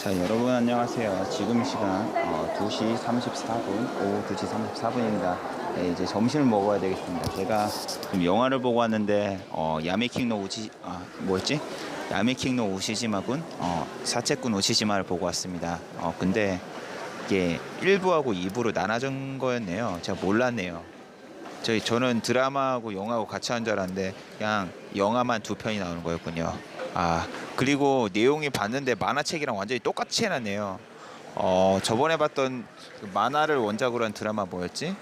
자 여러분 안녕하세요. 지금 시간 어, 2시 34분 오후 2시 34분입니다. 네, 이제 점심을 먹어야 되겠습니다. 제가 지금 영화를 보고 왔는데 어, 야메킹노 우지 아 뭐였지? 야메킹노 우시지마군 어, 사채꾼 우시지마를 보고 왔습니다. 어, 근데 이게 1부하고 2부로 나눠진 거였네요. 제가 몰랐네요. 저희 저는 드라마하고 영화하고 같이 한 줄 알았는데 그냥 영화만 두 편이 나오는 거였군요. 아 그리고 내용이 봤는데 만화책이랑 완전히 똑같이 해놨네요. 어 저번에 봤던 그 만화를 원작으로 한 드라마 뭐였지?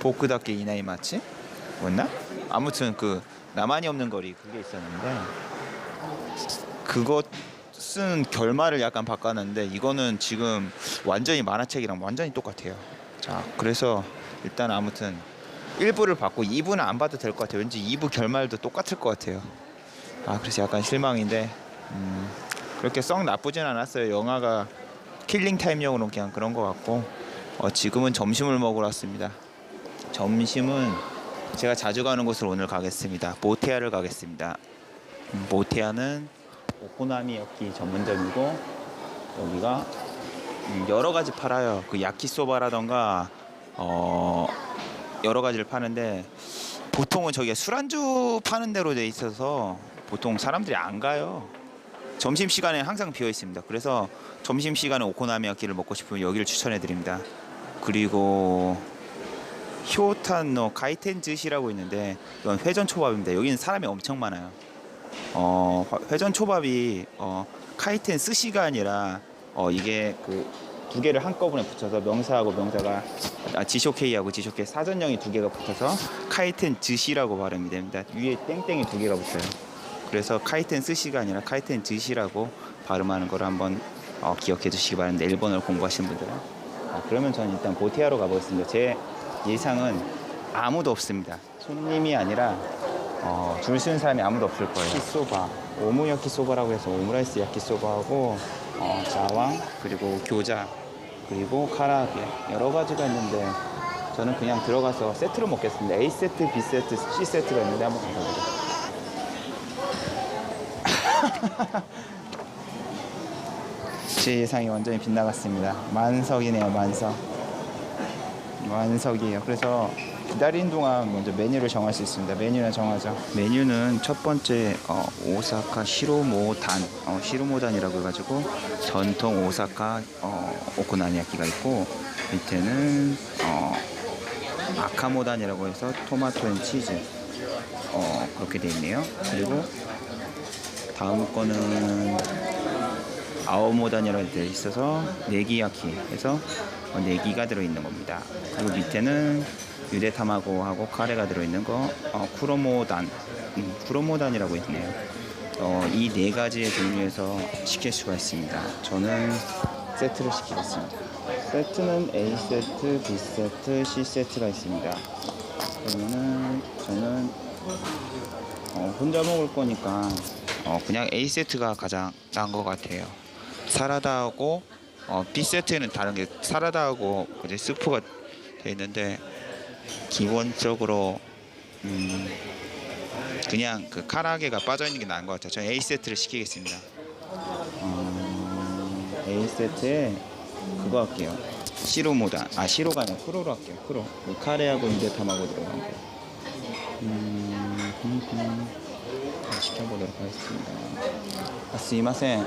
보크다케 이나이 마치? 뭐였나? 아무튼 그 나만이 없는 거리 그게 있었는데 그것은 결말을 약간 바꿨는데 이거는 지금 완전히 만화책이랑 완전히 똑같아요. 자 그래서 일단 아무튼 1부를 받고 2부는 안 봐도 될 것 같아요. 왠지 2부 결말도 똑같을 것 같아요. 아 그래서 약간 실망인데 음, 그렇게 썩 나쁘진 않았어요. 영화가 킬링 타임용으로 그냥 그런 것 같고 어, 지금은 점심을 먹으러 왔습니다. 점심은 제가 자주 가는 곳으로 오늘 가겠습니다. 모테아를 가겠습니다. 음, 모테아는 오코나미야키 전문점이고 여기가 음, 여러 가지 팔아요. 그 야키소바라던가 어 여러 가지를 파는데 보통은 저기가 술안주 파는 데로 돼 있어서 보통 사람들이 안 가요. 점심 시간에 항상 비어 있습니다. 그래서 점심 시간에 오코나미야키를 먹고 싶으면 여기를 추천해 드립니다. 그리고 히오탄노 가이텐즈시라고 있는데 이건 회전 초밥입니다. 여기는 사람이 엄청 많아요. 어, 회전 초밥이 어, 카이텐 스시가 아니라 어, 이게 그 두 개를 한꺼번에 붙여서 명사하고 명사가 아, 지쇼케이하고 지쇼케이 사전형이 두 개가 붙어서 카이텐 즈시라고 발음이 됩니다. 위에 땡땡이 두 개가 붙어요. 그래서 카이텐 스시가 아니라 카이텐 즈시라고 발음하는 걸 한번 어, 기억해 주시기 바랍니다. 일본어를 공부하시는 분들은. 아, 그러면 저는 일단 보티아로 가보겠습니다. 제 예상은 아무도 없습니다. 손님이 아니라 어, 줄 서는 사람이 아무도 없을 거예요. 야키소바, 오무 야키 소바라고 해서 오므라이스 야키 소바하고 어, 자왕 그리고 교자 그리고 카라게 여러 가지가 있는데 저는 그냥 들어가서 세트로 먹겠습니다. A 세트, B 세트, C 세트가 있는데 한번 가보죠. 제 예상이 완전히 빗나갔습니다. 만석이네요, 만석. 만석이에요. 그래서 기다리는 동안 먼저 메뉴를 정할 수 있습니다. 메뉴는 정하죠. 메뉴는 첫 번째 어, 오사카 시로모단, 어, 시로모단이라고 해가지고 전통 오사카 어, 오코나미야키가 있고 밑에는 어, 아카모단이라고 해서 토마토 앤 치즈 어, 그렇게 돼 있네요. 그리고 다음 거는 아오모단이라고 되어 있어서 네기야키 해서 어, 네기가 들어있는 겁니다. 그리고 밑에는 유대 타마고하고 카레가 들어있는 거 어, 쿠로모단 음, 쿠로모단이라고 있네요. 어, 이 네 가지의 종류에서 시킬 수가 있습니다. 저는 세트를 시키겠습니다. 세트는 A 세트, B 세트, C 세트가 있습니다. 그러면은 저는 어, 혼자 먹을 거니까 어, 그냥 A 세트가 가장 나은 것 같아요. 사라다하고 어, B 세트는 다른 게 사라다하고 이제 스프가 돼 있는데 기본적으로 음, 그냥 그 카라게가 빠져 있는 게 나은 것 같아요. 저는 A 세트를 시키겠습니다. 어, A 세트에 그거 할게요. 시로 모다 아 시로가 아니라 쿠로로 할게요. 그 카레하고 인제 타마고 들어간 거. 음, 음, 음. 시켜보도록 하겠습니다. 아, すいません。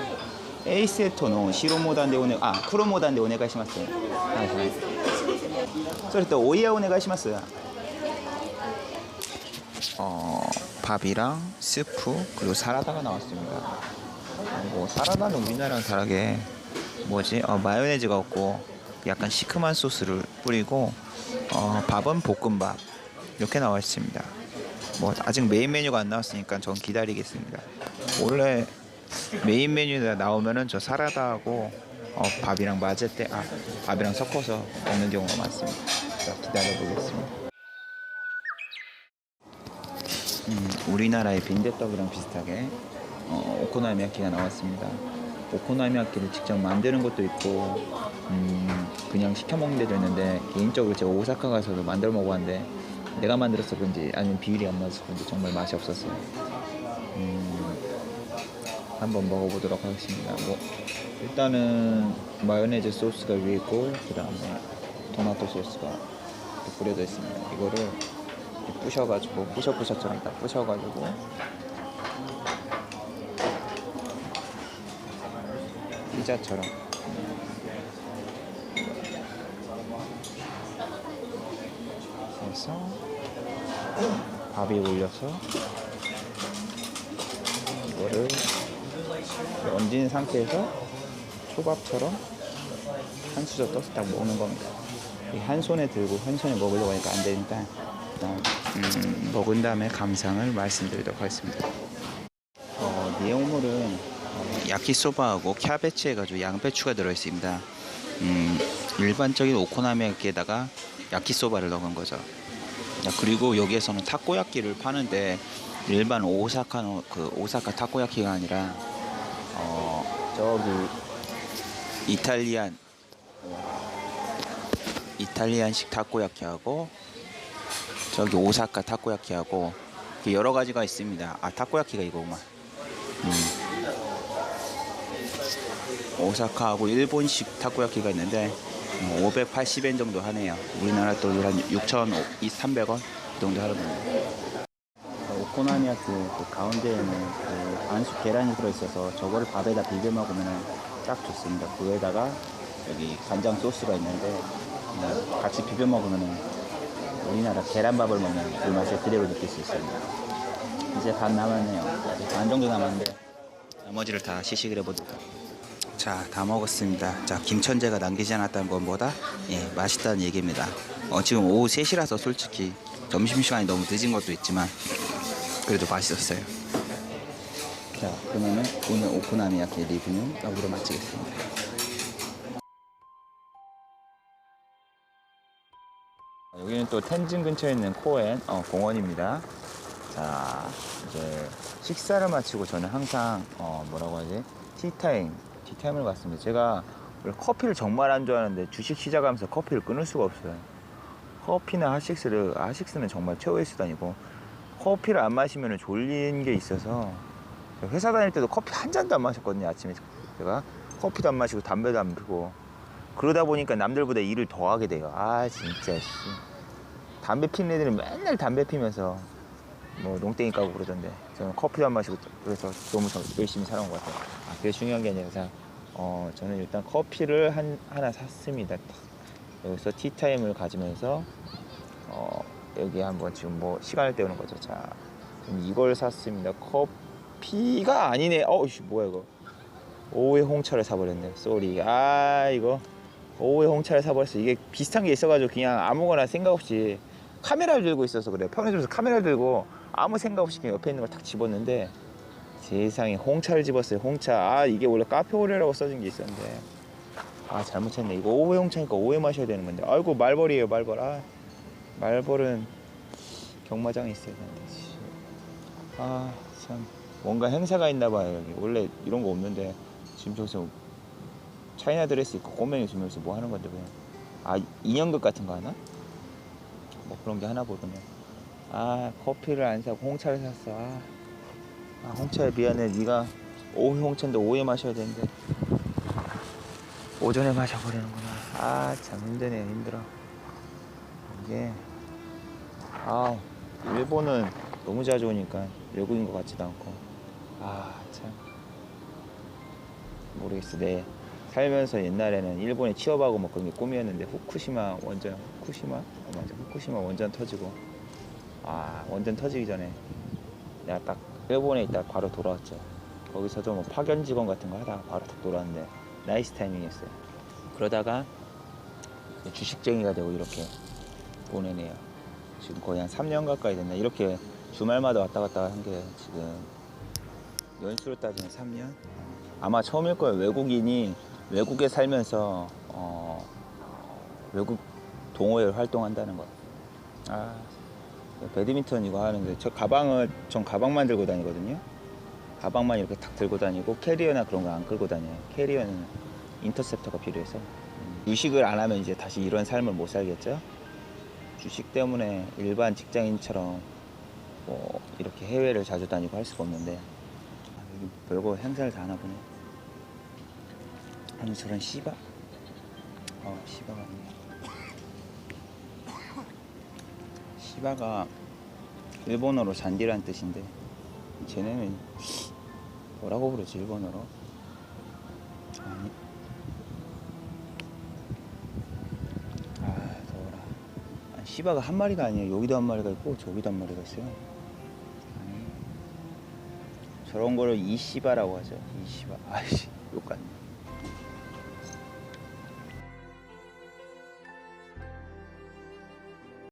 A セットの白モダンでおねあ黒モダンでお願いします。はいはい。それとおやお願いします。 어, 밥이랑 스프 그리고 사라다가 나왔습니다. 그리고 사라다는 우리나라랑 다르게 뭐지? 어, 마요네즈가 없고 약간 시큼한 소스를 뿌리고 어, 밥은 볶음밥 이렇게 나와 있습니다. 뭐 아직 메인 메뉴가 안 나왔으니까 전 기다리겠습니다. 원래 메인 메뉴가 나오면은 저 사라다하고 어, 밥이랑 맞을 때 아, 밥이랑 섞어서 먹는 경우가 많습니다. 자, 기다려 보겠습니다. 음, 우리나라의 빈대떡이랑 비슷하게 어, 오코노미야키가 나왔습니다. 오코노미야키를 직접 만드는 것도 있고 음, 그냥 시켜 먹는 데도 있는데 개인적으로 제가 오사카 가서도 만들어 먹어봤는데 내가 만들어서 그런지 아니면 비율이 안 맞아서 그런지 정말 맛이 없었어요. 음, 한번 먹어보도록 하겠습니다. 뭐 일단은 마요네즈 소스가 위에 있고 그 다음에 토마토 소스가 뿌려져 있습니다. 이거를 부셔가지고 부셔부셔처럼 딱 부셔가지고 피자처럼 해서 밥 위에 올려서 이거를 얹은 상태에서 초밥처럼 한 수저 떠서 딱 먹는 겁니다. 이한 손에 들고 한 손에 먹으려고 하니까 안 되니까 음, 먹은 다음에 감상을 말씀드리도록 하겠습니다. 어, 내용물은 어, 야키소바하고 캬베치 해가지고 양배추가 들어있습니다. 음, 일반적인 오코노미야키에다가 야키소바를 넣은 거죠. 야, 그리고 여기에서는 타코야키를 파는데 일반 오사카 그 오사카 타코야키가 아니라 어 저기 이탈리안 이탈리안식 타코야키하고 저기 오사카 타코야키하고 이렇게 여러 가지가 있습니다. 아 타코야키가 이거구만. 음. 오사카하고 일본식 타코야키가 있는데 580엔 정도 하네요. 우리나라 돈으로 한 6,300원 이 정도 하거든요. 오코노미야키 그 가운데에는 그 반숙 계란이 들어있어서 저거를 밥에다 비벼 먹으면 딱 좋습니다. 그에다가 여기 간장 소스가 있는데 그냥 같이 비벼 먹으면 우리나라 계란밥을 먹는 그 맛을 그대로 느낄 수 있습니다. 이제 반 남았네요. 반 정도 남았는데 나머지를 다 시식을 해보도록 자, 다 먹었습니다. 자, 김천재가 남기지 않았다는 것보다 예, 맛있다는 얘기입니다. 어, 지금 오후 3시라서 솔직히 점심시간이 너무 늦은 것도 있지만 그래도 맛있었어요. 자, 그러면은 오늘 오코나미야키 리뷰는 여기로 마치겠습니다. 여기는 또 텐진 근처에 있는 코엔 어, 공원입니다. 자, 이제 식사를 마치고 저는 항상 어, 뭐라고 하지? 티타임, 티타임을 갔습니다. 제가 커피를 정말 안 좋아하는데 주식 시작하면서 커피를 끊을 수가 없어요. 커피나 핫식스를 핫식스는 정말 최고의 수단이고 커피를 안 마시면 졸린 게 있어서 회사 다닐 때도 커피 한 잔도 안 마셨거든요. 아침에 제가 커피도 안 마시고 담배도 안 피고 그러다 보니까 남들보다 일을 더 하게 돼요. 아 진짜 씨. 담배 피는 애들은 맨날 담배 피면서 뭐 농땡이 까고 그러던데 저는 커피도 안 마시고 그래서 너무 더 열심히 살아온 것 같아요. 아, 그게 중요한 게 아니라 자, 어, 저는 일단 커피를 한, 하나 샀습니다. 딱. 여기서 티타임을 가지면서 어, 여기 한번 지금 뭐 시간을 때우는 거죠. 자, 지금 이걸 샀습니다. 커피가 아니네. 어우씨 뭐야 이거. 오후에 홍차를 사버렸네. 쏘리. 아 이거 오후에 홍차를 사버렸어. 이게 비슷한 게 있어가지고 그냥 아무거나 생각 없이 카메라를 들고 있어서 그래요. 편의점에서 카메라를 들고 아무 생각 없이 그냥 옆에 있는 걸 탁 집었는데 세상에 홍차를 집었어요. 홍차. 아 이게 원래 카페 오레라고 써진 게 있었는데 아 잘못했네. 이거 오후에 홍차니까 오후에 마셔야 되는 건데. 아이고 말벌이에요 말벌. 아 말벌은 경마장에 있어야 되는데. 씨. 아 참. 뭔가 행사가 있나 봐요 여기. 원래 이런 거 없는데 지금 저기서 차이나 드레스 입고 꼬맹이 주면서 뭐 하는 건데 그냥. 아 인형극 같은 거 하나? 뭐 그런 게 하나 보더네. 아 커피를 안 사고 홍차를 샀어. 아, 아 홍차에 미안해. 네가 오후 홍차인데 오후에 마셔야 되는데 오전에 마셔버리는구나. 아 참 힘드네 힘들어. 이게 아 일본은 너무 자주 오니까 외국인 것 같지도 않고 아 참 모르겠어. 내 살면서 옛날에는 일본에 취업하고 뭐 그런 게 꿈이었는데 후쿠시마 원전 후쿠시마 어, 맞아 후쿠시마 원전 터지고 아 원전 터지기 전에 내가 딱 일본에 있다 가 바로 돌아왔죠. 거기서도 뭐 파견 직원 같은 거 하다가 바로 딱 돌아왔는데 나이스 타이밍이었어요. 그러다가 주식쟁이가 되고 이렇게 보내네요. 지금 거의 한 3년 가까이 됐네. 이렇게 주말마다 왔다 갔다 한 게 지금 연수로 따지면 3년? 아마 처음일 거예요. 외국인이 외국에 살면서 어, 외국 동호회 활동한다는 거. 아, 배드민턴 이거 하는데 저 가방을 전 가방만 들고 다니거든요. 가방만 이렇게 탁 들고 다니고 캐리어나 그런 거 안 끌고 다녀요. 캐리어는 인터셉터가 필요해서 음, 유식을 안 하면 이제 다시 이런 삶을 못 살겠죠. 주식 때문에 일반 직장인처럼 뭐 이렇게 해외를 자주 다니고 할 수가 없는데 여기 별거 행사를 다 하나 보네. 아니 저런 시바. 어 시바가 있네. 시바가 일본어로 잔디란 뜻인데 쟤네는 뭐라고 부르지 일본어로? 아니. 아 더워라. 아니, 시바가 한 마리가 아니에요. 여기도 한 마리가 있고 저기도 한 마리가 있어요. 아니. 저런 거를 이시바라고 하죠. 이시바. 아이씨 욕 같네.